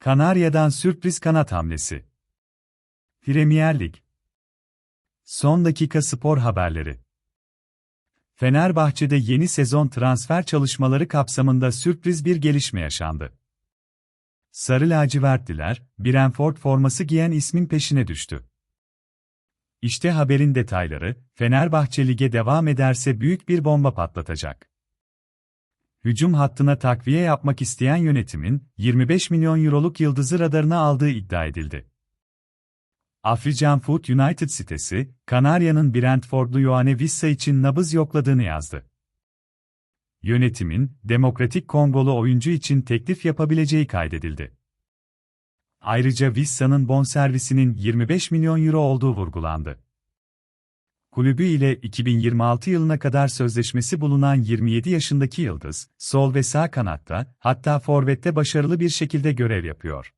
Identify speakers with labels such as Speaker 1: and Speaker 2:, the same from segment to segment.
Speaker 1: Kanarya'dan sürpriz kanat hamlesi. Premier Lig. Son dakika spor haberleri. Fenerbahçe'de yeni sezon transfer çalışmaları kapsamında sürpriz bir gelişme yaşandı. Sarı lacivertliler, Brentford forması giyen ismin peşine düştü. İşte haberin detayları, Fenerbahçe lige devam ederse büyük bir bomba patlatacak. Hücum hattına takviye yapmak isteyen yönetimin, 25 milyon euroluk yıldızı radarına aldığı iddia edildi. African Food United sitesi, Kanarya'nın Brentfordlu Yoane Wissa için nabız yokladığını yazdı. Yönetimin, Demokratik Kongolu oyuncu için teklif yapabileceği kaydedildi. Ayrıca Vissa'nın bonservisinin 25 milyon euro olduğu vurgulandı. Kulübü ile 2026 yılına kadar sözleşmesi bulunan 27 yaşındaki Yıldız, sol ve sağ kanatta, hatta forvette başarılı bir şekilde görev yapıyor.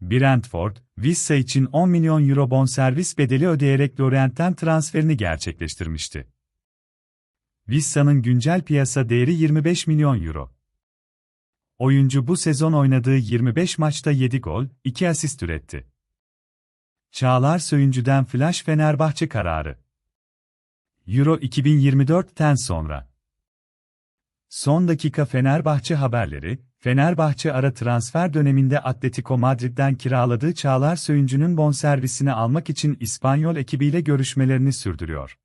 Speaker 1: Brentford, Vissa için 10 milyon euro bonservis bedeli ödeyerek Lorient'ten transferini gerçekleştirmişti. Vissa'nın güncel piyasa değeri 25 milyon euro. Oyuncu bu sezon oynadığı 25 maçta 7 gol, 2 asist üretti. Çağlar Söyüncü'den Flash Fenerbahçe kararı. Euro 2024'ten sonra. Son dakika Fenerbahçe haberleri, Fenerbahçe ara transfer döneminde Atletico Madrid'den kiraladığı Çağlar Söyüncü'nün bonservisini almak için İspanyol ekibiyle görüşmelerini sürdürüyor.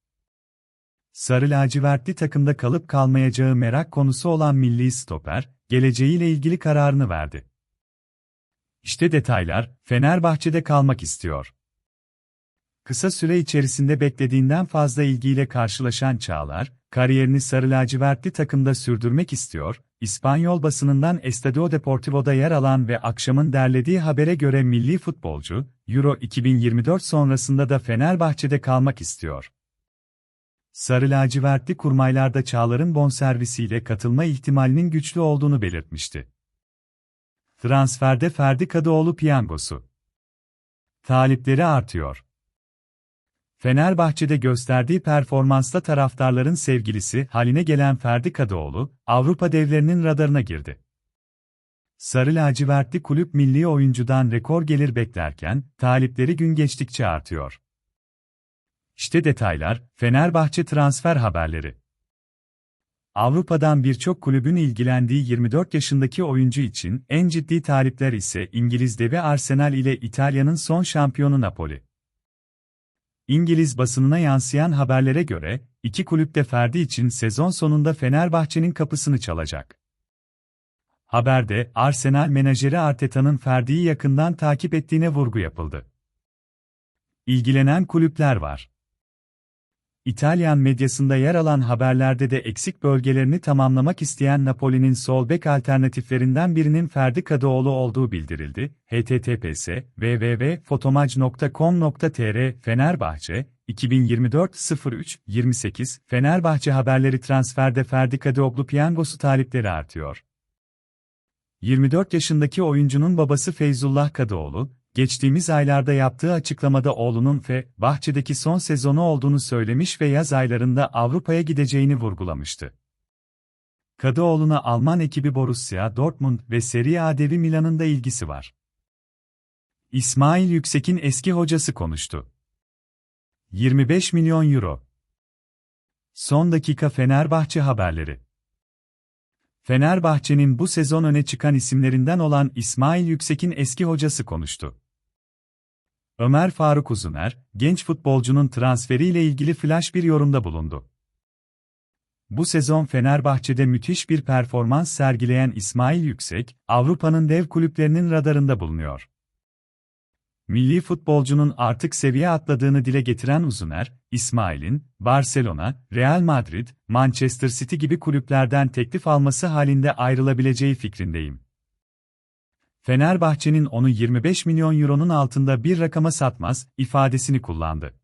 Speaker 1: Sarı lacivertli takımda kalıp kalmayacağı merak konusu olan milli stoper, geleceğiyle ilgili kararını verdi. İşte detaylar, Fenerbahçe'de kalmak istiyor. Kısa süre içerisinde beklediğinden fazla ilgiyle karşılaşan Çağlar, kariyerini sarı lacivertli takımda sürdürmek istiyor, İspanyol basınından Estadio Deportivo'da yer alan ve akşamın derlediği habere göre milli futbolcu, Euro 2024 sonrasında da Fenerbahçe'de kalmak istiyor. Sarı lacivertli kurmaylarda Çağlar'ın bonservisiyle katılma ihtimalinin güçlü olduğunu belirtmişti. Transferde Ferdi Kadıoğlu piyangosu. Talipleri artıyor. Fenerbahçe'de gösterdiği performansla taraftarların sevgilisi haline gelen Ferdi Kadıoğlu, Avrupa devlerinin radarına girdi. Sarı lacivertli kulüp milli oyuncudan rekor gelir beklerken, talipleri gün geçtikçe artıyor. İşte detaylar, Fenerbahçe transfer haberleri. Avrupa'dan birçok kulübün ilgilendiği 24 yaşındaki oyuncu için en ciddi talipler ise İngiliz devi Arsenal ile İtalya'nın son şampiyonu Napoli. İngiliz basınına yansıyan haberlere göre, iki kulüp de Ferdi için sezon sonunda Fenerbahçe'nin kapısını çalacak. Haberde, Arsenal menajeri Arteta'nın Ferdi'yi yakından takip ettiğine vurgu yapıldı. İlgilenen kulüpler var. İtalyan medyasında yer alan haberlerde de eksik bölgelerini tamamlamak isteyen Napoli'nin sol bek alternatiflerinden birinin Ferdi Kadıoğlu olduğu bildirildi. https www.fotomaj.com.tr Fenerbahçe 2024-03-28 Fenerbahçe haberleri transferde Ferdi Kadıoğlu piyangosu talipleri artıyor. 24 yaşındaki oyuncunun babası Feyzullah Kadıoğlu, geçtiğimiz aylarda yaptığı açıklamada oğlunun Fe, Bahçe'deki son sezonu olduğunu söylemiş ve yaz aylarında Avrupa'ya gideceğini vurgulamıştı. Kadıoğlu'na Alman ekibi Borussia Dortmund ve Serie A devi Milan'ın da ilgisi var. İsmail Yüksek'in eski hocası konuştu. 25 milyon euro. Son dakika Fenerbahçe haberleri. Fenerbahçe'nin bu sezon öne çıkan isimlerinden olan İsmail Yüksek'in eski hocası konuştu. Ömer Faruk Uzuner, genç futbolcunun transferiyle ilgili flash bir yorumda bulundu. Bu sezon Fenerbahçe'de müthiş bir performans sergileyen İsmail Yüksek, Avrupa'nın dev kulüplerinin radarında bulunuyor. Milli futbolcunun artık seviye atladığını dile getiren Uzuner, İsmail'in, Barcelona, Real Madrid, Manchester City gibi kulüplerden teklif alması halinde ayrılabileceği fikrindeyim. Fenerbahçe'nin onu 25 milyon euronun altında bir rakama satmaz, ifadesini kullandı.